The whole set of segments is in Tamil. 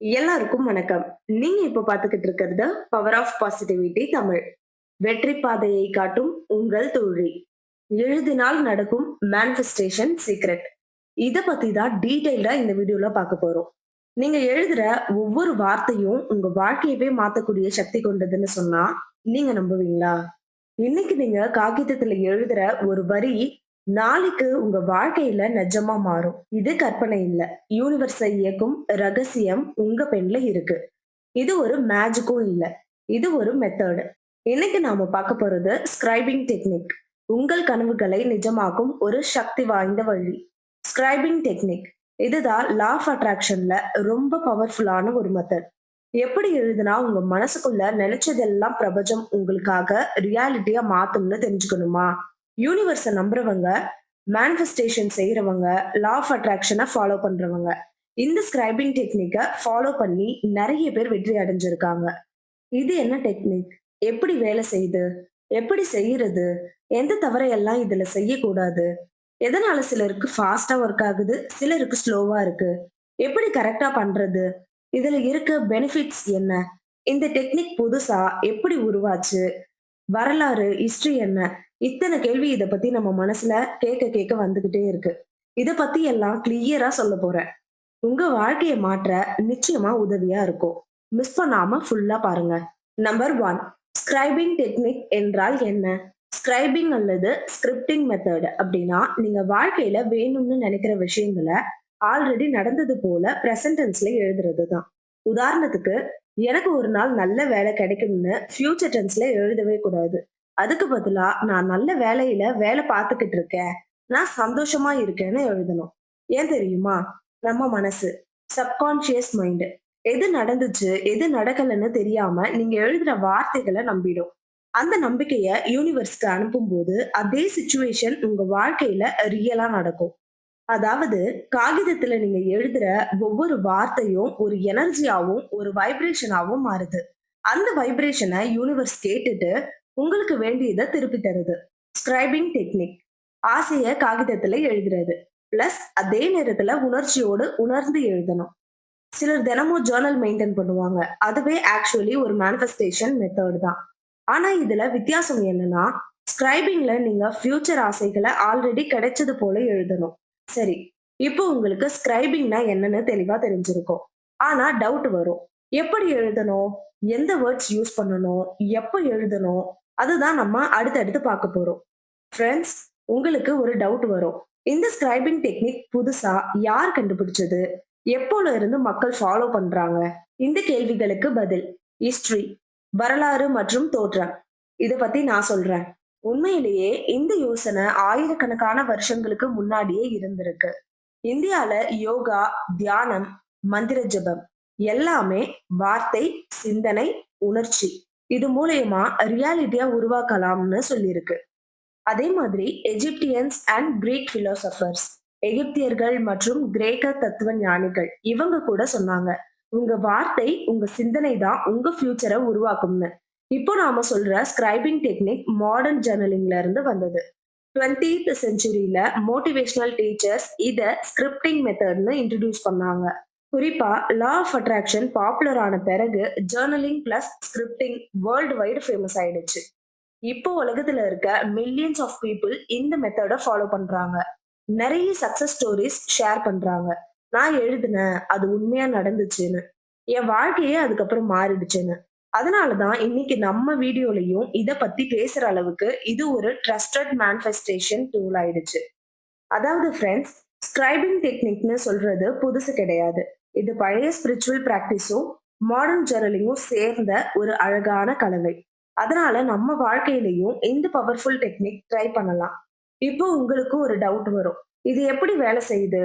எல்லாருக்கும் வணக்கம். நீங்க இப்ப பாத்துக்கிட்டு இருக்கிறது பவர் ஆஃப் பாசிட்டிவிட்டி தமிழ். வெற்றி பாதையை காட்டும் உங்கள் தோழி. எழுதினால் நடக்கும் மேனிஃபெஸ்டேஷன் சீக்ரெட் இத பத்தி தான் டீடைல்டா இந்த வீடியோல பார்க்க போறோம். நீங்க எழுதுற ஒவ்வொரு வார்த்தையும் உங்க வாழ்க்கையவே மாத்தக்கூடிய சக்தி கொண்டதுன்னு சொன்னா நீங்க நம்புவீங்களா? இன்னைக்கு நீங்க காகிதத்துல எழுதுற ஒரு வரி நாளைக்கு உங்க வாழ்க்கையில நிஜமா மாறும். இது கற்பனை இல்ல. யூனிவர்ஸை இயக்கும் ரகசியம் உங்க பெண்ல இருக்கு. இது ஒரு மேஜிக்கும் இல்ல. இது ஒரு மெத்தடு இன்னைக்கு நாம பார்க்க போறது ஸ்கிரைபிங் டெக்னிக் உங்கள் கனவுகளை நிஜமாக்கும் ஒரு சக்தி வாய்ந்த வழி. ஸ்கிரைபிங் டெக்னிக் இதுதான் லா ஆஃப் அட்ராக்ஷன்ல ரொம்ப பவர்ஃபுல்லான ஒரு மெத்தட் எப்படி எழுதுனா உங்க மனசுக்குள்ள நினைச்சதெல்லாம் பிரபஞ்சம் உங்களுக்காக ரியாலிட்டியா மாத்தும்னு தெரிஞ்சுக்கணுமா? யூனிவர்ஸை நம்புறவங்க மேனிஃபெஸ்டேஷன் செய்கிறவங்க லா ஆஃப் அட்ராக்ஷனை ஃபாலோ பண்ணுறவங்க இந்த ஸ்கிரைபிங் டெக்னிக்கை ஃபாலோ பண்ணி நிறைய பேர் வெற்றி அடைஞ்சிருக்காங்க. இது என்ன டெக்னிக் எப்படி வேலை செய்யுது? எப்படி செய்யறது? எந்த தவறையெல்லாம் இதுல செய்யக்கூடாது? எதனால சிலருக்கு ஃபாஸ்டா ஒர்க் ஆகுது? சிலருக்கு ஸ்லோவா இருக்கு? எப்படி கரெக்டா பண்றது? இதுல இருக்க பெனிஃபிட்ஸ் என்ன? இந்த டெக்னிக் புதுசா எப்படி உருவாச்சு? வரலாறு ஹிஸ்டரி என்ன? இத்தனை கேள்வி இதை பத்தி நம்ம மனசுல கேட்க கேட்க வந்துகிட்டே இருக்கு. இத பத்தி எல்லாம் கிளியரா சொல்ல போறேன். உங்க வாழ்க்கையை மாற்ற நிச்சயமா உதவியா இருக்கும். மிஸ் பண்ணாம ஃபுல்லா பாருங்க. நம்பர் ஒன் ஸ்கிரைபிங் டெக்னிக் என்றால் என்ன? ஸ்கிரைபிங் அல்லது ஸ்கிரிப்டிங் மெத்தட் அப்படின்னா நீங்க வாழ்க்கையில வேணும்னு நினைக்கிற விஷயங்களை ஆல்ரெடி நடந்தது போல பிரசன்டென்ஸ்ல எழுதுறது தான் உதாரணத்துக்கு எனக்கு ஒரு நாள் நல்ல வேலை கிடைக்கும்னு ஃபியூச்சர் டென்ஸ்ல எழுதவே கூடாது. அதுக்கு பதிலா நான் நல்ல வேலையில வேலை பார்த்துக்கிட்டு இருக்கேன். நான் சந்தோஷமா இருக்கேன்னு எழுதணும். ஏன் தெரியுமா? நம்ம மனசு சப்கான்சியஸ் மைண்டு எது நடந்துச்சு எது நடக்கலன்னு தெரியாம நீங்க எழுதுற வார்த்தைகளை நம்பிடும். அந்த நம்பிக்கைய யூனிவர்ஸ்க்கு அனுப்பும்போது அதே சுச்சுவேஷன் உங்க வாழ்க்கையில ரியலா நடக்கும். அதாவது காகிதத்துல நீங்க எழுதுற ஒவ்வொரு வார்த்தையும் ஒரு எனர்ஜியாவும் ஒரு வைப்ரேஷனாவும் மாறுது. அந்த வைப்ரேஷனை யூனிவர்ஸ் கேட்டுட்டு உங்களுக்கு வேண்டியதை திருப்பி தருது. ஸ்கிரைபிங் டெக்னிக் ஆசைய காகிதத்துல எழுதுறது. பிளஸ் அதே நேரத்துல உணர்ச்சியோடு உணர்ந்து எழுதணும். சிலர் தினமும் ஜேர்னல் மெயின்டைன் பண்ணுவாங்க. அதுவே ஆக்சுவலி ஒரு மேனிஃபெஸ்டேஷன் மெத்தட் தான். ஆனா இதுல வித்தியாசம் என்னன்னா ஸ்கிரைபிங்ல நீங்க ஃபியூச்சர் ஆசைகளை ஆல்ரெடி கிடைச்சது போல எழுதணும். சரி இப்போ உங்களுக்கு ஸ்கிரைபிங்னா என்னன்னு தெளிவா தெரிஞ்சிருக்கும். ஆனா டவுட் வரும். எப்படி எழுதணும்? எந்த வேர்ட்ஸ் யூஸ் பண்ணணும்? எப்போ எழுதணும்? அதுதான் நம்ம அடுத்தடுத்து பார்க்க போறோம். ஃப்ரெண்ட்ஸ் உங்களுக்கு ஒரு டவுட் வரும். இந்த ஸ்கிரைபிங் டெக்னிக் புதுசா யார் கண்டுபிடிச்சது? எப்போல இருந்து மக்கள் ஃபாலோ பண்றாங்க? இந்த கேள்விகளுக்கு பதில் ஹிஸ்டரி வரலாறு மற்றும் தோற்றம். இதை பத்தி நான் சொல்றேன். உண்மையிலேயே இந்த யோசனை ஆயிரக்கணக்கான வருஷங்களுக்கு முன்னாடியே இருந்திருக்கு. இந்தியால யோகா தியானம் மந்திர ஜபம் எல்லாமே வார்த்தை சிந்தனை உணர்ச்சி இது மூலயமா ரியாலிட்டியா உருவாக்கலாம்னு சொல்லியிருக்கு. அதே மாதிரி எஜிப்டியன்ஸ் அண்ட் கிரீக் பிலோசபர்ஸ் எகிப்தியர்கள் மற்றும் கிரேக்க தத்துவ ஞானிகள் இவங்க கூட சொன்னாங்க உங்க வார்த்தை உங்க சிந்தனை தான் உங்க ஃபியூச்சரை உருவாக்கும்னு. இப்போ நாம சொல்ற ஸ்கிரைபிங் டெக்னிக் மாடர்ன் ஜர்னலிங்ல இருந்து வந்தது. டுவெண்ட்டீத் செஞ்சுரியில மோட்டிவேஷனல் டீச்சர்ஸ் இதை ஸ்கிரிப்டிங் மெத்தட்னு இன்ட்ரடியூஸ் பண்ணாங்க. குறிப்பா லா ஆஃப் அட்ராக்ஷன் பாப்புலர் ஆன பிறகு journaling plus scripting world wide famous ஆயிடுச்சு. இப்போ உலகத்துல இருக்க மில்லியன்ஸ் ஆஃப் பீப்புள் இந்த மெத்தடை ஃபாலோ பண்றாங்க. நிறைய சக்சஸ் ஸ்டோரிஸ் ஷேர் பண்றாங்க. நான் எழுதினேன் அது உண்மையா நடந்துச்சுன்னு. என் வாழ்க்கையே அதுக்கப்புறம் மாறிடுச்சுன்னு. அதனால தான் இன்னைக்கு நம்ம வீடியோலையும் இதை பத்தி பேசுற அளவுக்கு இது ஒரு ட்ரஸ்டட் மேனிஃபெஸ்டேஷன் டூல் ஆயிடுச்சு. அதாவது ஃப்ரெண்ட்ஸ் ஸ்கிரைபிங் டெக்னிக்னு சொல்றது புதுசு கிடையாது. இது பழைய ஸ்பிரிச்சுவல் ப்ராக்டிஸும் மாடர்ன் ஜெர்னலிங்கும் சேர்ந்த ஒரு அழகான கலவை. அதனால நம்ம வாழ்க்கையிலையும் இந்த பவர்ஃபுல் டெக்னிக் ட்ரை பண்ணலாம். இப்போ உங்களுக்கு ஒரு டவுட் வரும். இது எப்படி வேலை செய்யுது?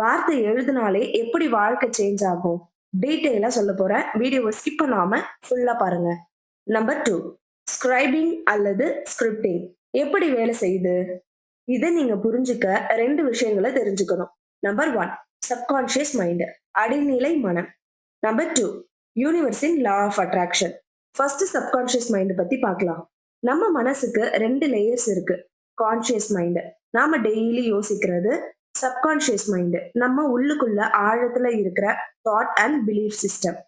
வார்த்தை எழுதினாலே எப்படி வாழ்க்கை சேஞ்ச் ஆகும்? டீட்டெயிலாக சொல்ல போகிறேன் வீடியோவை ஸ்கிப் பண்ணாமல் ஃபுல்லாக பாருங்கள் நம்பர் டூ ஸ்கிரைபிங் அல்லது ஸ்கிரிப்டிங் எப்படி வேலை செய்யுது? இதை நீங்கள் புரிஞ்சுக்க ரெண்டு விஷயங்களை தெரிஞ்சுக்கணும். நம்பர் ஒன் சப்கான்ஷியஸ் மைண்டு அடிநிலை மனம். Number two யூனிவர்ஸின் law of attraction first subconscious மைண்டை பற்றி பார்க்கலாம் நம்ம மனசுக்கு ரெண்டு லேயர்ஸ் இருக்கு. கான்ஷியஸ் மைண்டு நாம டெய்லி யோசிக்கிறது சப்கான்ஷியஸ் மைண்டு நம்ம உள்ளுக்குள்ள ஆழத்துல இருக்கிற தாட் அண்ட் பிலீஃப் சிஸ்டம்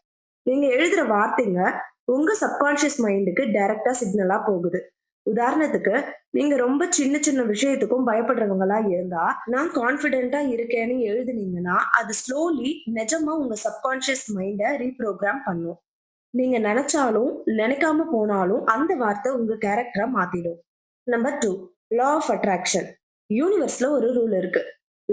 நீங்க எழுதுற வார்த்தைங்க உங்க சப்கான்ஷியஸ் மைண்டுக்கு டைரக்டா சிக்னலா போகுது. உதாரணத்துக்கு நீங்க ரொம்ப சின்ன சின்ன விஷயத்துக்கும் பயப்படுறவங்களா இருந்தா நான் கான்பிடென்டா இருக்கேன்னு எழுதுனீங்கன்னா அது ஸ்லோலி நிஜமா உங்க சப்கான்ஷியஸ் மைண்டை ரீப்ரோக்ராம் பண்ணும். நீங்க நினைச்சாலும் நினைக்காம போனாலும் அந்த வார்த்தை உங்க கேரக்டரை மாத்திடும். Number two law of attraction யூனிவர்ஸ்ல ஒரு ரூல் இருக்கு.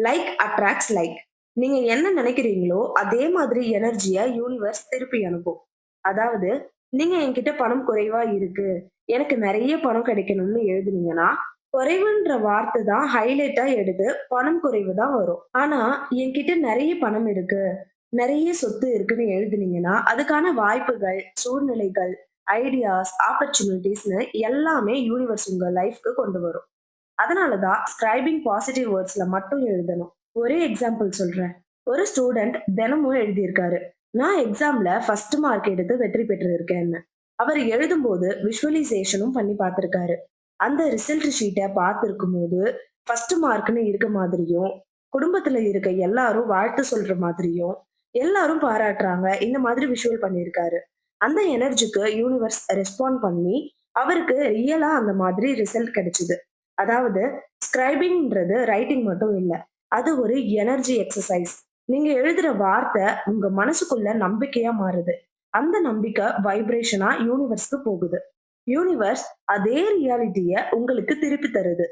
லைக் அட்ராக்ட்ஸ் லைக் நீங்க என்ன நினைக்கிறீங்களோ அதே மாதிரி எனர்ஜிய யூனிவர்ஸ் திருப்பி அனுப்பும். அதாவது நீங்க என்கிட்ட பணம் குறைவா இருக்கு. எனக்கு நிறைய பணம் கிடைக்கணும்னு எழுதுனீங்கன்னா குறைவுன்ற வார்த்தை தான் ஹைலைட்டா எடுத்து பணம் குறைவு தான் வரும். ஆனா என்கிட்ட நிறைய பணம் இருக்கு நிறைய சொத்து இருக்குன்னு எழுதுனீங்கன்னா அதுக்கான வாய்ப்புகள் சூழ்நிலைகள் ஐடியாஸ் ஆப்பர்ச்சுனிட்டிஸ்னு எல்லாமே யூனிவர்ஸ் உங்க லைஃப்க்கு கொண்டு வரும். அதனாலதான் ஸ்கிரைபிங் பாசிட்டிவ் வேர்ட்ஸ்ல மட்டும் எழுதணும். ஒரே எக்ஸாம்பிள் சொல்றேன். ஒரு ஸ்டூடெண்ட் தினமும் எழுதியிருக்காரு. நான் எக்ஸாம்ல ஃபர்ஸ்ட் மார்க் எடுத்து வெற்றி பெற்றிருக்கேன்னு. அவர் எழுதும்போது விஷுவலைசேஷனும் பண்ணி பார்த்திருக்காரு. அந்த ரிசல்ட் ஷீட்டை பார்த்துருக்கும் போது ஃபர்ஸ்ட் மார்க்னு இருக்க மாதிரியும் குடும்பத்துல இருக்க எல்லாரும் வாழ்த்து சொல்ற மாதிரியும் எல்லாரும் பாராட்டுறாங்க. இந்த மாதிரி விஷுவல் பண்ணியிருக்காரு. அந்த எனர்ஜிக்கு யூனிவர்ஸ் ரெஸ்பாண்ட் பண்ணி அவருக்கு ரியலா அந்த மாதிரி ரிசல்ட் கிடைச்சது. அதாவது ஸ்கிரைபிங்ன்றது ரைட்டிங் மட்டும் இல்லை. அது ஒரு எனர்ஜி எக்ஸசைஸ் நீங்க எழுதுற வார்த்தை உங்க மனசுக்குள்ள நம்பிக்கையா மாறுது. அந்த நம்பிக்கை வைப்ரேஷனா யூனிவர்ஸ்க்கு போகுது. யூனிவர்ஸ் அதே ரியாலிட்டிய உங்களுக்கு திருப்பி தருது.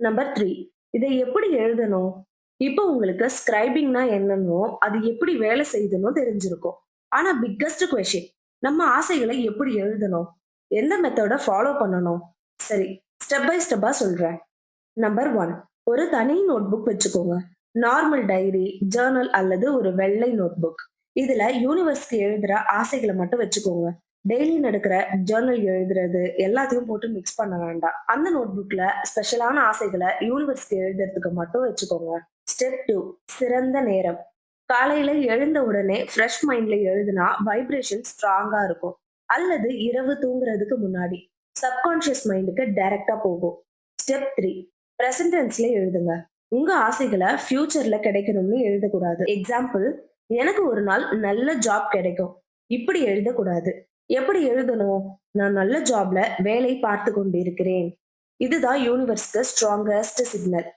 நம்பர் த்ரீ இதை எப்படி எழுதணும்? இப்போ உங்களுக்கு ஸ்கிரைபிங்னா என்னன்னோ அது எப்படி வேலை செய்யுதுன்னு தெரிஞ்சிருக்கும். ஆனா பிக்கஸ்ட் கொஷின் நம்ம ஆசைகளை எப்படி எழுதணும்? எந்த மெத்தட ஃபாலோ பண்ணணும்? சரி ஸ்டெப் பை ஸ்டெப்பா சொல்றேன். நம்பர் ஒன் ஒரு தனி நோட்புக் வச்சுக்கோங்க. நார்மல் டைரி ஜேர்னல் அல்லது ஒரு வெள்ளை நோட்புக் இதுல யூனிவர்ஸ்க்கு எழுதுற ஆசைகளை மட்டும் வச்சுக்கோங்க. டெய்லி நடக்கிற ஜேர்னல் எழுதுறது எல்லாத்தையும் போட்டு மிக்ஸ் பண்ண வேண்டாம். அந்த நோட்புக்ல ஸ்பெஷலான ஆசைகளை யூனிவர்ஸ்க்கு எழுதுறதுக்கு மட்டும் வச்சுக்கோங்க. ஸ்டெப் டூ சிறந்த நேரம். காலையில எழுந்த உடனே ஃப்ரெஷ் மைண்ட்ல எழுதுனா வைப்ரேஷன் ஸ்ட்ராங்கா இருக்கும். அல்லது இரவு தூங்குறதுக்கு முன்னாடி. சப்கான்ஷியஸ் மைண்டுக்கு டைரக்டா போகும். ஸ்டெப் த்ரீ பிரசன்டென்ஸ்ல எழுதுங்க. உங்க ஆசைகளை ஃபியூச்சர்ல கிடைக்கணும்னு எழுதக்கூடாது. எக்ஸாம்பிள் எனக்கு ஒரு நாள் நல்ல ஜாப் கிடைக்கும். இப்படி எழுதக்கூடாது. எப்படி எழுதணும்? நான் நல்ல ஜாப்ல வேலை பார்த்து கொண்டிருக்கிறேன். இதுதான் யூனிவர்ஸ்க்கு ஸ்ட்ராங்கஸ்ட் சிக்னல்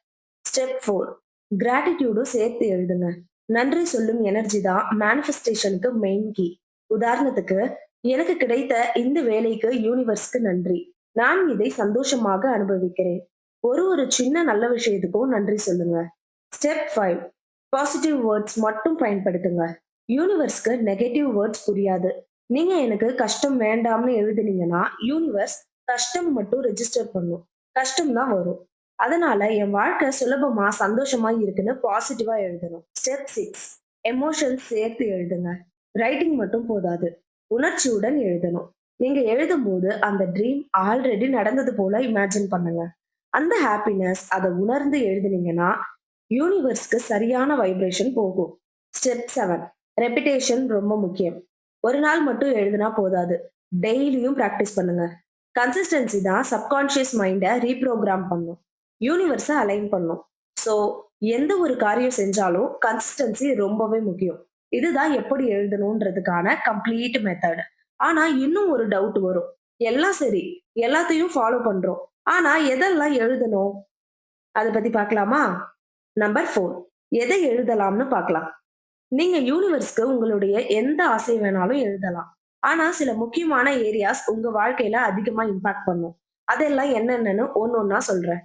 ஸ்டெப் ஃபோர் கிராட்டிடியூடும் சேர்த்து எழுதுங்க. நன்றி சொல்லும் எனர்ஜி தான் மேனிஃபெஸ்டேஷனுக்கு மெயின் கீ உதாரணத்துக்கு எனக்கு கிடைத்த இந்த வேலைக்கு யூனிவர்ஸ்க்கு நன்றி. நான் இதை சந்தோஷமாக அனுபவிக்கிறேன். ஒரு ஒரு சின்ன நல்ல விஷயத்துக்கும் நன்றி சொல்லுங்க. ஸ்டெப் ஃபைவ் பாசிட்டிவ் வேர்ட்ஸ் மட்டும் பயன்படுத்துங்க. யூனிவர்ஸ்க்கு நெகட்டிவ் வேர்ட்ஸ் புரியாது. நீங்க எனக்கு கஷ்டம் வேண்டாம்னு எழுதுனீங்கன்னா யூனிவர்ஸ் கஷ்டம் மட்டும் ரெஜிஸ்டர் பண்ணும். கஷ்டம் தான் வரும். அதனால என் வாழ்க்கை சுலபமா சந்தோஷமா இருக்குன்னு பாசிட்டிவா எழுதணும். ஸ்டெப் சிக்ஸ் எமோஷன்ஸ் சேர்த்து எழுதுங்க. ரைட்டிங் மட்டும் போதாது. உணர்ச்சியுடன் எழுதணும். நீங்க எழுதும்போது அந்த ட்ரீம் ஆல்ரெடி நடந்தது போல இமேஜின் பண்ணுங்க. அந்த ஹாப்பினஸ் அதை உணர்ந்து எழுதுனீங்கன்னா யூனிவர்ஸ்க்கு சரியான வைப்ரேஷன் போகும். ஸ்டெப் செவன் ரெப்பிடேஷன் ரொம்ப முக்கியம். ஒரு நாள் மட்டும் எழுதுனா போதாது. டெய்லியும் ப்ராக்டிஸ் பண்ணுங்க. கன்சிஸ்டன்சி தான் சப்கான்ஷியஸ் மைண்டை ரீப்ரோக்ராம் பண்ணும். யூனிவர்ஸை அலைன் பண்ணும். ஸோ எந்த ஒரு காரியம் செஞ்சாலும் கன்சிஸ்டன்சி ரொம்பவே முக்கியம். இதுதான் எப்படி எழுதணுன்றதுக்கான கம்ப்ளீட் மெத்தட் ஆனா இன்னும் ஒரு டவுட் வரும். எல்லாம் சரி. எல்லாத்தையும் ஃபாலோ பண்றோம். ஆனா எதெல்லாம் எழுதணும்? அதை பத்தி பார்க்கலாமா? நம்பர் ஃபோர் எதை எழுதலாம்னு பார்க்கலாம். நீங்க யூனிவர்ஸ்க்கு உங்களுடைய எந்த ஆசை வேணாலும் எழுதலாம். ஆனா சில முக்கியமான ஏரியாஸ் உங்க வாழ்க்கையில அதிகமா இம்பாக்ட் பண்ணும். அதெல்லாம் என்னென்னு ஒன்னொன்னா சொல்றேன்.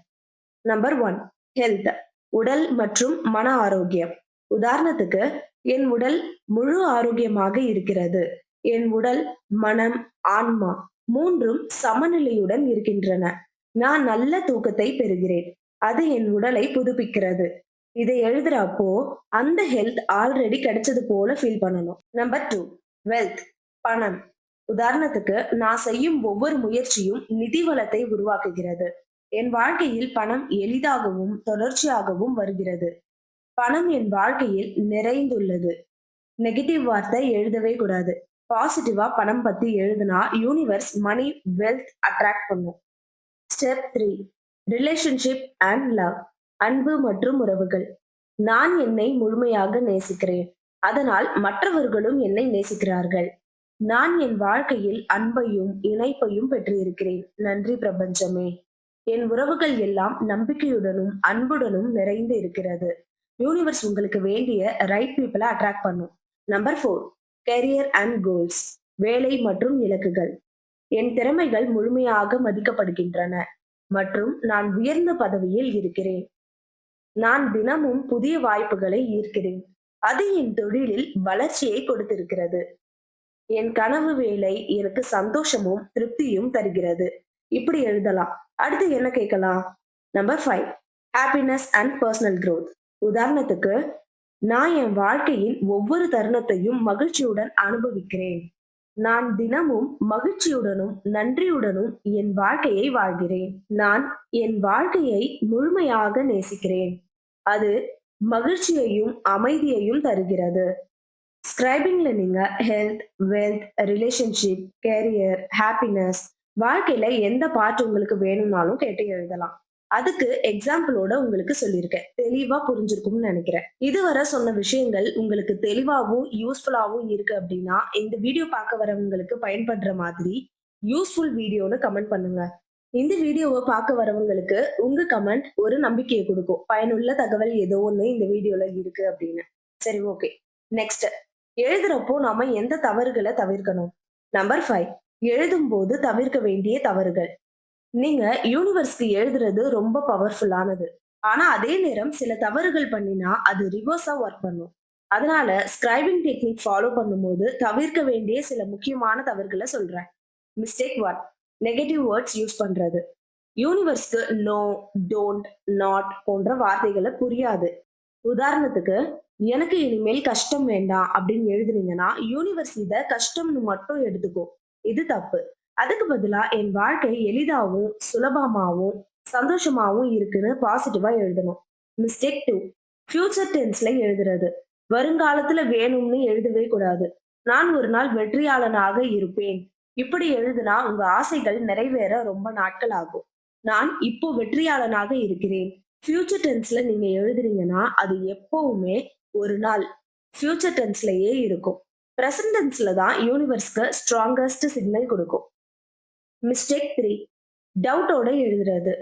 நம்பர் ஒன் ஹெல்த் உடல் மற்றும் மன ஆரோக்கியம். உதாரணத்துக்கு என் உடல் முழு ஆரோக்கியமாக இருக்கிறது. என் உடல் மனம் ஆன்மா மூன்றும் சமநிலையுடன் இருக்கின்றன. நான் நல்ல தூக்கத்தை பெறுகிறேன். அது என் உடலை புதுப்பிக்கிறது. இதை எழுதுறப்போ அந்த ஹெல்த் ஆல்ரெடி கிடைச்சது போல ஃபீல் பண்ணணும். நம்பர் டூ வெல்த் பணம். உதாரணத்துக்கு நான் செய்யும் ஒவ்வொரு முயற்சியும் நிதி வளத்தை உருவாக்குகிறது. என் வாழ்க்கையில் பணம் எளிதாகவும் தொடர்ச்சியாகவும் வருகிறது. பணம் என் வாழ்க்கையில் நிறைந்துள்ளது. நெகட்டிவ் வார்த்தை எழுதவே கூடாது. பாசிட்டிவா பணம் பத்தி எழுதுனா யூனிவர்ஸ் மணி வெல்த் அட்ராக்ட் பண்ணும். Step three relationship and love அன்பு மற்றும் உறவுகள். நான் என்னை முழுமையாக நேசிக்கிறேன். அதனால் மற்றவர்களும் என்னை நேசிக்கிறார்கள். நான் என் வாழ்க்கையில் அன்பையும் இணைப்பையும் பெற்றிருக்கிறேன். நன்றி பிரபஞ்சமே. என் உறவுகள் எல்லாம் நம்பிக்கையுடனும் அன்புடனும் நிறைந்து இருக்கிறது. யூனிவர்ஸ் உங்களுக்கு வேண்டிய ரைட் பீப்புளை அட்ராக்ட் பண்ணும். Number four career and goals வேலை மற்றும் இலக்குகள். என் திறமைகள் முழுமையாக மதிக்கப்படுகின்றன மற்றும் நான் உயர்ந்த பதவியில் இருக்கிறேன். நான் தினமும் புதிய வாய்ப்புகளை ஈர்க்கிறேன். அது என் தொழிலில் வளர்ச்சியை கொடுத்திருக்கிறது. என் கனவு வேலை எனக்கு சந்தோஷமும் திருப்தியும் தருகிறது. இப்படி எழுதலாம். அடுத்து என்ன கேட்கலாம்? Number five happiness and personal growth உதாரணத்துக்கு நான் என் வாழ்க்கையின் ஒவ்வொரு தருணத்தையும் மகிழ்ச்சியுடன் அனுபவிக்கிறேன். நான் தினமும் மகிழ்ச்சியுடனும் நன்றியுடனும் என் வாழ்க்கையை வாழ்கிறேன். நான் என் வாழ்க்கையை முழுமையாக நேசிக்கிறேன். அது மகிழ்ச்சியையும் அமைதியையும் தருகிறது. ஸ்கிரைபிங்ல நீங்க health wealth relationship career happiness வாழ்க்கையில எந்த பார்ட் உங்களுக்கு வேணும்னாலும் கேட்டு எழுதலாம். அதுக்கு எக்ஸாம்பிளோட உங்களுக்கு சொல்லியிருக்கேன். தெளிவா புரிஞ்சிருக்கும்னு நினைக்கிறேன். இதுவரை சொன்ன விஷயங்கள் உங்களுக்கு தெளிவாகவும் யூஸ்ஃபுல்லாகவும் இருக்கு அப்படின்னா இந்த வீடியோ பார்க்க வரவங்களுக்கு பயன்படுற மாதிரி யூஸ்ஃபுல் வீடியோன்னு கமெண்ட் பண்ணுங்க. இந்த வீடியோவை பார்க்க வரவங்களுக்கு உங்க கமெண்ட் ஒரு நம்பிக்கையை கொடுக்கும். பயனுள்ள தகவல் ஏதோ ஒன்று இந்த வீடியோல இருக்கு அப்படின்னு. சரி ஓகே நெக்ஸ்ட் எழுதுறப்போ நாம எந்த தவறுகளை தவிர்க்கணும்? நம்பர் ஃபைவ் எழுதும் போது தவிர்க்க வேண்டிய தவறுகள். நீங்க யூனிவர்ஸ்க்கு எழுதுறது ரொம்ப பவர்ஃபுல்லானது ஆனா அதே நேரம் சில தவறுகள் பண்ணினா அது ரிவர்ஸா ஒர்க் பண்ணும். அதனால ஸ்கிரைபிங் டெக்னிக் ஃபாலோ பண்ணும்போது தவிர்க்க வேண்டிய சில முக்கியமான தவறுகளை சொல்றேன். Mistake one negative words use பண்றது. யூனிவர்ஸ்க்கு நோ டோன்ட் நாட் போன்ற வார்த்தைகளை புரியாது. உதாரணத்துக்கு எனக்கு இனிமேல் கஷ்டம் வேண்டாம் அப்படின்னு எழுதுனீங்கன்னா யூனிவர்ஸ் இதை கஷ்டம்னு மட்டும் எடுத்துக்கும் இது தப்பு. அதுக்கு பதிலா என் வாழ்க்கை எளிதாகவும் சுலபமாகவும் சந்தோஷமாகவும் இருக்குன்னு பாசிட்டிவா எழுதணும். மிஸ்டேக் டூ ஃபியூச்சர் டென்ஸ்ல எழுதுறது. வருங்காலத்துல வேணும்னு எழுதவே கூடாது. நான் ஒரு நாள் வெற்றியாளனாக இருப்பேன். இப்படி எழுதுனா உங்க ஆசைகள் நிறைவேற ரொம்ப நாட்கள் ஆகும். நான் இப்போ வெற்றியாளனாக இருக்கிறேன். ஃபியூச்சர் டென்ஸ்ல நீங்க எழுதுறீங்கன்னா அது எப்பவுமே ஒரு நாள். ஃபியூச்சர் டென்ஸ்லயே இருக்கும். ப்ரெசன்ட் டென்ஸ்ல தான் யூனிவர்ஸ்க்கு ஸ்ட்ராங்கஸ்ட் சிக்னல் கொடுக்கும். மிஸ்டேக் த்ரீ டவுட்டோட எழுதுறது.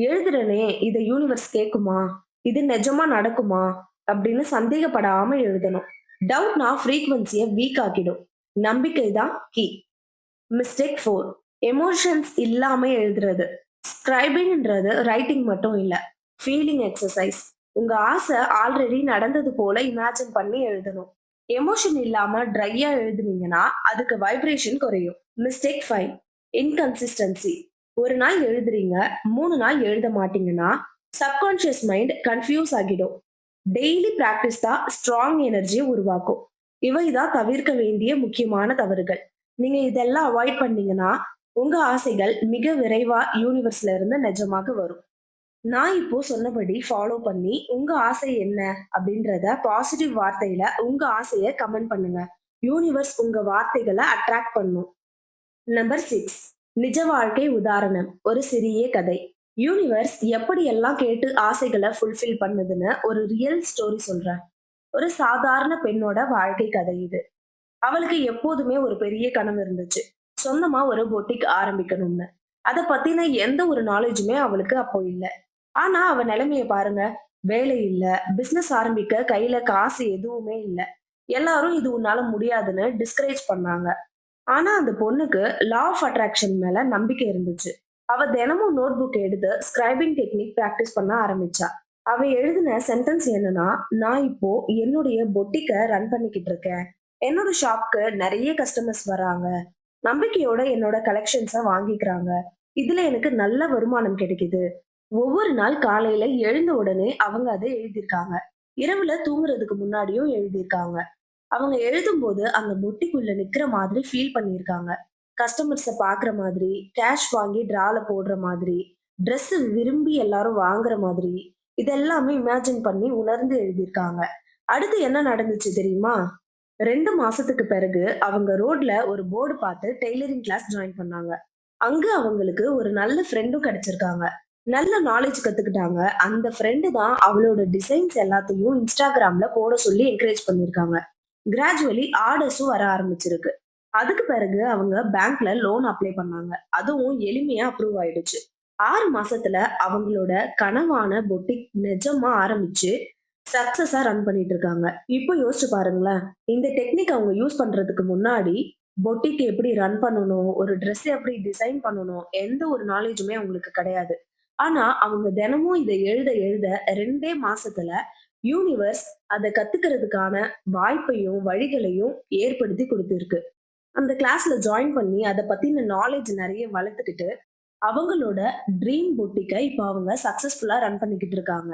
எழுதுறனே இதை யூனிவர்ஸ் கேட்குமா இது நிஜமா நடக்குமா? அப்படின்னு சந்தேகப்படாம எழுதணும். டவுட்னா ஃப்ரீக்வன்சியை வீக் ஆக்கிடும். நம்பிக்கை தான் கீ மிஸ்டேக் ஃபோர் எமோஷன்ஸ் இல்லாம எழுதுறது. ஸ்கிரைபிங்ன்றது ரைட்டிங் மட்டும் இல்லை. ஃபீலிங் எக்ஸசைஸ் உங்க ஆசை ஆல்ரெடி நடந்தது போல இமேஜின் பண்ணி எழுதணும். எமோஷன் இல்லாம ட்ரையா எழுதுனீங்கன்னா அதுக்கு வைப்ரேஷன் குறையும். மிஸ்டேக் ஃபைவ் இன்கன்சிஸ்டன்சி ஒரு நாள் எழுதுறீங்க மூணு நாள் எழுத மாட்டீங்கன்னா சப்கான்ஷியஸ் மைண்ட் கன்ஃபியூஸ் ஆகிடும். டெய்லி பிராக்டிஸ் தான் ஸ்ட்ராங் எனர்ஜியை உருவாக்கும். இவை தான் தவிர்க்க வேண்டிய முக்கியமான தவறுகள். நீங்க இதெல்லாம் அவாய்ட் பண்ணீங்கன்னா உங்க ஆசைகள் மிக விரைவா யூனிவர்ஸ்ல இருந்து நிஜமாக வரும். நான் இப்போ சொன்னபடி ஃபாலோ பண்ணி உங்க ஆசை என்ன? அப்படின்றத பாசிட்டிவ் வார்த்தையில உங்க ஆசையை கமெண்ட் பண்ணுங்க. யூனிவர்ஸ் உங்க வார்த்தைகளை அட்ராக்ட் பண்ணும். நம்பர் சிக்ஸ் நிஜ வாழ்க்கை உதாரணம். ஒரு சிறிய கதை. யூனிவர்ஸ் எப்படியெல்லாம் கேட்டு ஆசைகளை ஃபுல்ஃபில் பண்ணுதுன்னு ஒரு ரியல் ஸ்டோரி சொல்றேன் ஒரு சாதாரண பெண்ணோட வாழ்க்கை கதை இது. அவளுக்கு எப்போதுமே ஒரு பெரிய கனவு இருந்துச்சு. சொந்தமா ஒரு பொட்டிக் ஆரம்பிக்கணும்னு. அதை பத்தின எந்த ஒரு நாலேஜுமே அவளுக்கு அப்போ இல்லை. ஆனா அவ நிலைமைய பாருங்க. வேலை இல்லை. பிசினஸ் ஆரம்பிக்க கையில காசு எதுவுமே இல்லை. எல்லாரும் இது உன்னால முடியாதுன்னு டிஸ்கரேஜ் பண்ணாங்க. ஆனா அந்த பொண்ணுக்கு லா ஆஃப் அட்ராக்ஷன் மேல நம்பிக்கை இருந்துச்சு. அவ தினமும் நோட் புக் எடுத்து ஸ்கிரைபிங் டெக்னிக் பிராக்டிஸ் பண்ண ஆரம்பிச்சா. அவ எழுதின சென்டென்ஸ் என்னன்னா நான் இப்போ என்னுடைய பொட்டிக்கை ரன் பண்ணிக்கிட்டு இருக்கேன். என்னோட ஷாப்க்கு நிறைய கஸ்டமர்ஸ் வராங்க. நம்பிக்கையோட என்னோட கலெக்ஷன்ஸை வாங்கிக்கிறாங்க. இதுல எனக்கு நல்ல வருமானம் கிடைக்குது. ஒவ்வொரு நாள் காலையில எழுந்த உடனே அவங்க அதை எழுதியிருக்காங்க. இரவுல தூங்குறதுக்கு முன்னாடியும் எழுதியிருக்காங்க. அவங்க எழுதும்போது அந்த பொட்டிக்குள்ள நிக்கிற மாதிரி ஃபீல் பண்ணியிருக்காங்க. கஸ்டமர்ஸை பாக்குற மாதிரி கேஷ் வாங்கி டிரால போடுற மாதிரி ட்ரெஸ் விரும்பி எல்லாரும் வாங்குற மாதிரி இதெல்லாமே இமேஜின் பண்ணி உணர்ந்து எழுதியிருக்காங்க. அடுத்து என்ன நடந்துச்சு தெரியுமா? ரெண்டு மாசத்துக்கு பிறகு அவங்க ரோட்ல ஒரு போர்டு பார்த்து டெய்லரிங் கிளாஸ் ஜாயின் பண்ணாங்க. அங்க அவங்களுக்கு ஒரு நல்ல ஃப்ரெண்டும் கிடைச்சிருக்காங்க. நல்ல நாலேஜ் கத்துக்கிட்டாங்க. அந்த ஃப்ரெண்டு தான் அவளோட டிசைன்ஸ் எல்லாத்தையும் இன்ஸ்டாகிராம்ல போட சொல்லி என்கரேஜ் பண்ணிருக்காங்க கிராஜுவலி ஆர்டர்ஸும் வர ஆரம்பிச்சிருக்கு. அதுக்கு பிறகு அவங்க பேங்க்ல லோன் அப்ளை பண்ணாங்க. அதுவும் எளிமையா அப்ரூவ் ஆயிடுச்சு. ஆறு மாசத்துல அவங்களோட கனவான பொட்டிக் நிஜமா ஆரம்பிச்சு சக்சஸா ரன் பண்ணிட்டு இருக்காங்க. இப்போ யோசிச்சு பாருங்களேன். இந்த டெக்னிக் அவங்க யூஸ் பண்றதுக்கு முன்னாடி பொட்டிக் எப்படி ரன் பண்ணணும் ஒரு ட்ரெஸ் எப்படி டிசைன் பண்ணணும் எந்த ஒரு நாலேஜுமே அவங்களுக்கு கிடையாது. ஆனா அவங்க தினமும் இதை எழுத எழுத ரெண்டே மாசத்துல யூனிவர்ஸ் அதை கத்துக்கிறதுக்கான வாய்ப்பையும் வழிகளையும் ஏற்படுத்தி கொடுத்துருக்கு. அந்த கிளாஸ்ல ஜாயின் பண்ணி அதை பத்தின நாலேஜ் நிறைய வளர்த்துக்கிட்டு அவங்களோட ட்ரீம் பொட்டிக்கை இப்போ அவங்க சக்சஸ்ஃபுல்லா ரன் பண்ணிக்கிட்டு இருக்காங்க.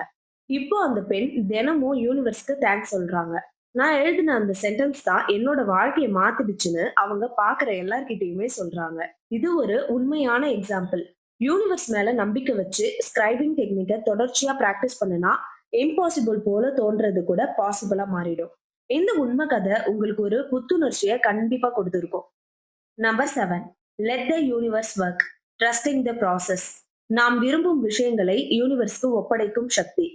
இப்போ அந்த பெண் தினமும் யூனிவர்ஸ்க்கு தேங்க்ஸ் சொல்றாங்க. நான் எழுதின அந்த சென்டென்ஸ் தான் என்னோட வாழ்க்கையை மாத்திடுச்சுன்னு அவங்க பாக்குற எல்லார்கிட்டயுமே சொல்றாங்க. இது ஒரு உண்மையான எக்ஸாம்பிள் யூனிவர்ஸ் மேல நம்பிக்கை வச்சு ஸ்கிரைபிங் டெக்னிக்கை தொடர்ச்சியா பிராக்டிஸ் பண்ணுனா இம்பாசிபிள் போல தோன்றது கூட பாசிபிளா மாறிடும். இந்த உண்மை கதை உங்களுக்கு ஒரு புத்துணர்ச்சியை கண்டிப்பா கொடுத்துருக்கும். Number seven let the universe work trusting the process நாம் விரும்பும் விஷயங்களை யூனிவர்ஸ்க்கு ஒப்படைக்கும் சக்தி.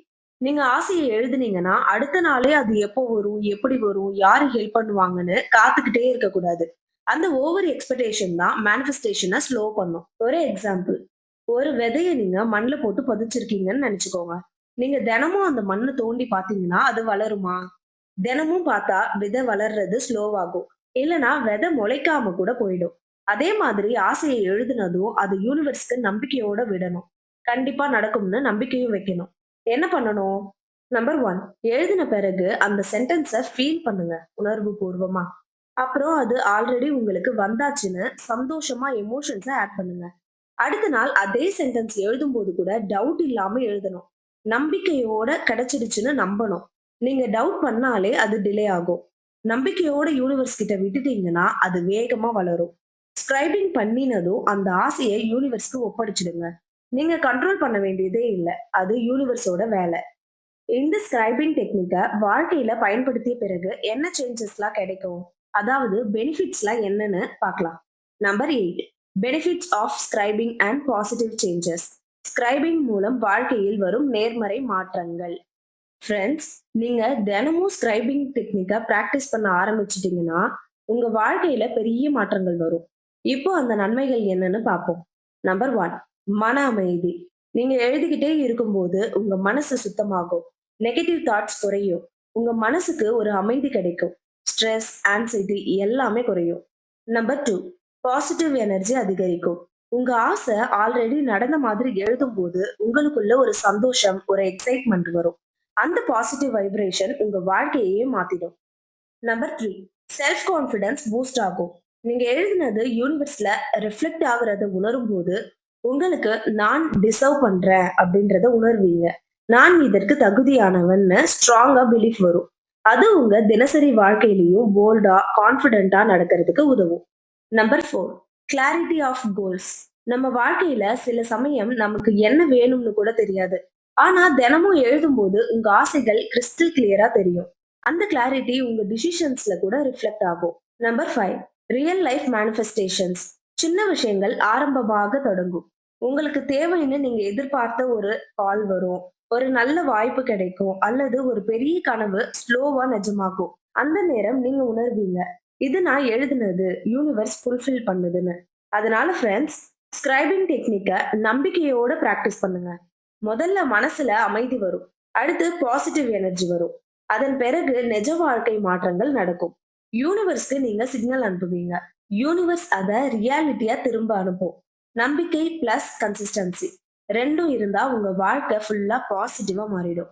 நீங்க ஆசையை எழுதுனீங்கன்னா அடுத்த நாளே அது எப்போ வரும் எப்படி வரும் யாரு ஹெல்ப் பண்ணுவாங்கன்னு காத்துக்கிட்டே இருக்க கூடாது அந்த ஓவர் எக்ஸ்பெக்டேஷன் தான் மேனிஃபெஸ்டேஷனை ஸ்லோ பண்ணும். ஒரு எக்ஸாம்பிள் ஒரு விதைய நீங்க மண்ணில் போட்டு பதிச்சிருக்கீங்கன்னு நினைச்சுக்கோங்க. நீங்க தினமும் அந்த மண்ணை தோண்டி பாத்தீங்கன்னா அது வளருமா? தினமும் பார்த்தா விதை வளர்றது ஸ்லோவாகும் இல்லைன்னா விதை முளைக்காம கூட போயிடும். அதே மாதிரி ஆசையை எழுதுனதும் அது யூனிவர்ஸ்க்கு நம்பிக்கையோட விடணும். கண்டிப்பா நடக்கும்னு நம்பிக்கையும் வைக்கணும். என்ன பண்ணணும்? நம்பர் ஒன் எழுதின பிறகு அந்த சென்டென்ஸை ஃபீல் பண்ணுங்க உணர்வு பூர்வமா. அப்புறம் அது ஆல்ரெடி உங்களுக்கு வந்தாச்சுன்னு சந்தோஷமா எமோஷன்ஸை ஆட் பண்ணுங்க. அடுத்த நாள் அதே சென்டென்ஸ் எழுதும்போது கூட டவுட் இல்லாம எழுதணும். நம்பிக்கையோட கிடைச்சிடுச்சுன்னு நம்பணும். நீங்க டவுட் பண்ணாலே அது டிலே ஆகும். நம்பிக்கையோட யூனிவர்ஸ் கிட்ட விட்டுட்டீங்கன்னா அது வேகமா வளரும். ஸ்கிரைபிங் பண்ணினதும் அந்த ஆசையை யூனிவர்ஸ்க்கு ஒப்படைச்சிடுங்க. நீங்க கண்ட்ரோல் பண்ண வேண்டியதே இல்லை. அது யூனிவர்ஸோட வேலை. இந்த ஸ்கிரைபிங் டெக்னிக்கை வாழ்க்கையில பயன்படுத்திய பிறகு என்ன சேஞ்சஸ்லாம் கிடைக்கும்? அதாவது பெனிஃபிட்ஸ்லாம் என்னன்னு பார்க்கலாம். Number eight benefits of scribing and positive changes scribing மூலம் வாழ்க்கையில் வரும் நேர்மறை மாற்றங்கள். ஃப்ரெண்ட்ஸ் நீங்க தினமும் ஸ்கிரைபிங் டெக்னிக்கை ப்ராக்டிஸ் பண்ண ஆரம்பிச்சிட்டீங்கன்னா உங்க வாழ்க்கையில பெரிய மாற்றங்கள் வரும். இப்போ அந்த நன்மைகள் என்னன்னு பார்ப்போம். நம்பர் ஒன் மன அமைதி. நீங்க எழுதிக்கிட்டே இருக்கும்போது உங்க மனசு சுத்தமாகும். நெகட்டிவ் தாட்ஸ் குறையும். உங்க மனசுக்கு ஒரு அமைதி கிடைக்கும். ஸ்ட்ரெஸ் ஆன்சைட்டி எல்லாமே குறையும். நம்பர் டூ பாசிட்டிவ் எனர்ஜி அதிகரிக்கும். உங்க ஆசை ஆல்ரெடி நடந்த மாதிரி எழுதும் போது உங்களுக்குள்ள ஒரு சந்தோஷம் ஒரு எக்ஸைட்மெண்ட் வரும். அந்த பாசிட்டிவ் வைப்ரேஷன் உங்க வாழ்க்கையே மாத்திடும். Number three self confidence boost ஆகும். நீங்க எழுதினது யூனிவர்ஸ்ல ரிஃப்ளெக்ட் ஆகுறத உணரும் போது உங்களுக்கு நான் டிசர்வ் பண்றேன் அப்படின்றத உணர்வீங்க. நான் இதற்கு தகுதியானவன்னு ஸ்ட்ராங்கா பிலீஃப் வரும். அது உங்க தினசரி வாழ்க்கையிலையும் போல்டா கான்பிடென்ட்டா நடக்கிறதுக்கு உதவும். Number four clarity of goals நம்ம வாழ்க்கையில சில சமயம் நமக்கு என்ன வேணும்னு கூட தெரியாது. ஆனா தினமும் எழுதும்போது உங்க ஆசைகள் கிறிஸ்டல் கிளியரா தெரியும். அந்த கிளாரிட்டி உங்க டிசிஷன்ஸ்ல கூட ரிஃப்ளெக்ட் ஆகும். Number five real life manifestations சின்ன விஷயங்கள் ஆரம்பமாக தொடங்கும். உங்களுக்கு தேவைன்னு நீங்க எதிர்பார்த்த ஒரு கால் வரும். ஒரு நல்ல வாய்ப்பு கிடைக்கும். அல்லது ஒரு பெரிய கனவு ஸ்லோவா நிஜமாகும். அந்த நேரம் நீங்க உணர்வீங்க. இது நான் எழுதுனது யூனிவர்ஸ் ஃபுல்ஃபில் பண்ணுதுன்னு. அதனால ஃப்ரெண்ட்ஸ் ஸ்கிரைபிங் டெக்னிக்கை நம்பிக்கையோட ப்ராக்டிஸ் பண்ணுங்க. முதல்ல மனசுல அமைதி வரும். அடுத்து பாசிட்டிவ் எனர்ஜி வரும். அதன் பிறகு நிஜ வாழ்க்கை மாற்றங்கள் நடக்கும். யூனிவர்ஸ்க்கு நீங்க சிக்னல் அனுப்புவீங்க. யூனிவர்ஸ் அதை ரியாலிட்டியா திரும்ப அனுப்பும். நம்பிக்கை பிளஸ் கன்சிஸ்டன்சி ரெண்டும் இருந்தா உங்க வாழ்க்கை ஃபுல்லா பாசிட்டிவா மாறிடும்.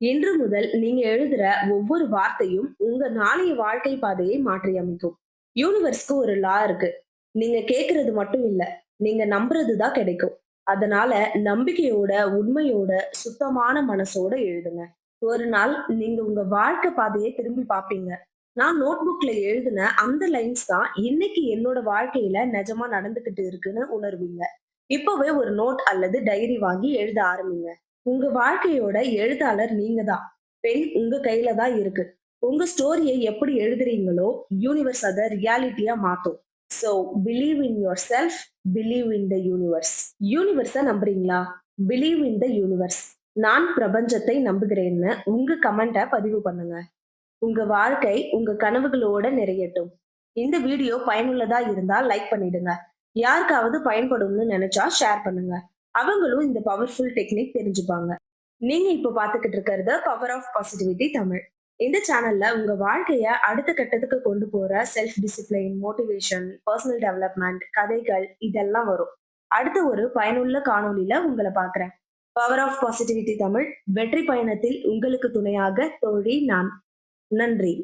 இன்று முதல் நீங்க எழுதுற ஒவ்வொரு வார்த்தையும் உங்க நாளைய வாழ்க்கை பாதையை மாற்றி அமைக்கும் யூனிவர்ஸ்க்கு ஒரு லா இருக்கு. நீங்க கேக்குறது மட்டும் இல்ல நீங்க நம்புறது தான் கிடைக்கும். அதனால நம்பிக்கையோட உண்மையோட சுத்தமான மனசோட எழுதுங்க. ஒரு நாள் நீங்க உங்க வாழ்க்கை பாதையை திரும்பி பார்ப்பீங்க நான் நோட் புக்ல எழுதின அந்த லைன்ஸ் தான் இன்னைக்கு என்னோட வாழ்க்கையில நிஜமா நடந்துகிட்டு இருக்குன்னு உணர்வீங்க. இப்பவே ஒரு நோட் அல்லது டைரி வாங்கி எழுத ஆரம்பிங்க. உங்க வாழ்க்கையோட எழுத்தாளர் நீங்க தான் பெண் உங்க கையில தான் இருக்கு. உங்க ஸ்டோரியை எப்படி எழுதுறீங்களோ யூனிவர்ஸ் அதை ரியாலிட்டியா மாத்தும். So believe in yourself believe in the universe யூனிவர்ஸை நம்புறீங்களா? பிலீவ் இன் த யூனிவர்ஸ் நான் பிரபஞ்சத்தை நம்புகிறேன்னு உங்க கமெண்ட்டை பதிவு பண்ணுங்க. உங்க வாழ்க்கை உங்க கனவுகளோட நிறையட்டும். இந்த வீடியோ பயனுள்ளதா இருந்தா லைக் பண்ணிடுங்க. யாருக்காவது பயன்படும்னு நினைச்சா ஷேர் பண்ணுங்க. அவங்களும் இந்த பவர்ஃபுல் டெக்னிக் தெரிஞ்சுப்பாங்க. நீங்க இப்போ பாத்துக்கிட்டு இருக்கிறது பவர் ஆஃப் பாசிட்டிவிட்டி தமிழ். இந்த சேனல்ல உங்க வாழ்க்கைய அடுத்த கட்டத்துக்கு கொண்டு போற self discipline motivation personal development கதைகள் இதெல்லாம் வரும். அடுத்த ஒரு பயனுள்ள காணொளியில உங்களை பாக்குறேன் பவர் ஆஃப் பாசிட்டிவிட்டி தமிழ் வெற்றி பயணத்தில் உங்களுக்கு துணையாக தோழி நான். நன்றி.